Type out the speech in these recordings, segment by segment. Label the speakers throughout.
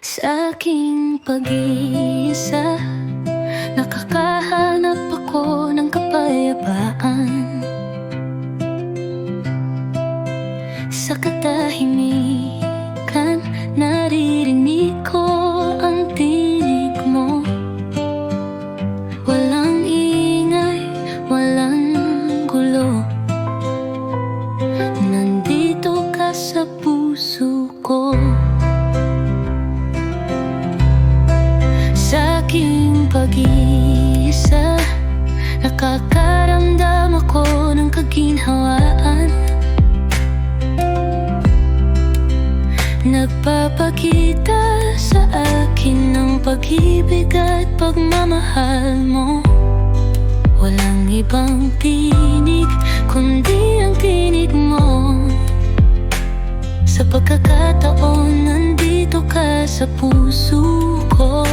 Speaker 1: Sa aking pag-iisa Nakakahanap ako ng kapayapaan. Sa katahimikan aking pag-iisa. Nakakaramdam ako ng kaginhawaan. Nagpapakita sa akin ng pag-ibig at pagmamahal mo. Walang ibang tinig kundi ang tinig mo. Sa pagkakataon nandito ka sa puso ko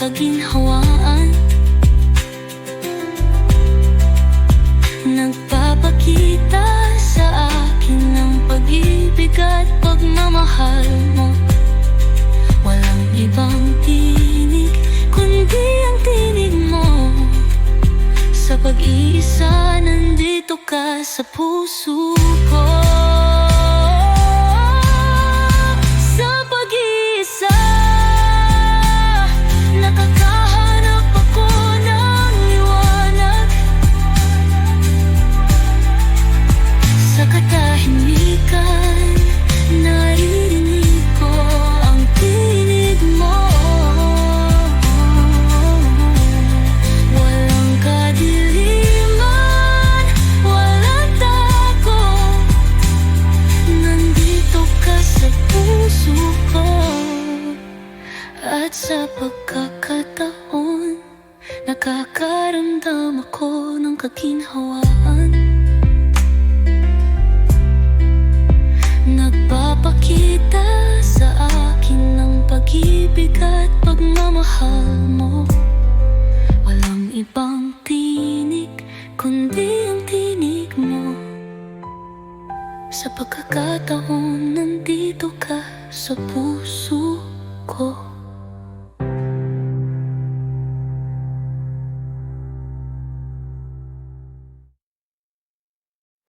Speaker 1: kaginhawaan Nagpapakita sa akin ng pag-ibig at pagmamahal mo. Walang ibang tinig kundi ang tinig mo. Sa pag-iisa nandito ka sa puso ko At sa pagkakataon Nakakaramdam ako ng kaginhawaan Nagpapakita sa akin ng pag-ibig at pagmamahal mo. Walang ibang tinig kundi ang tinig mo. Sa pagkakataon nandito ka sa ko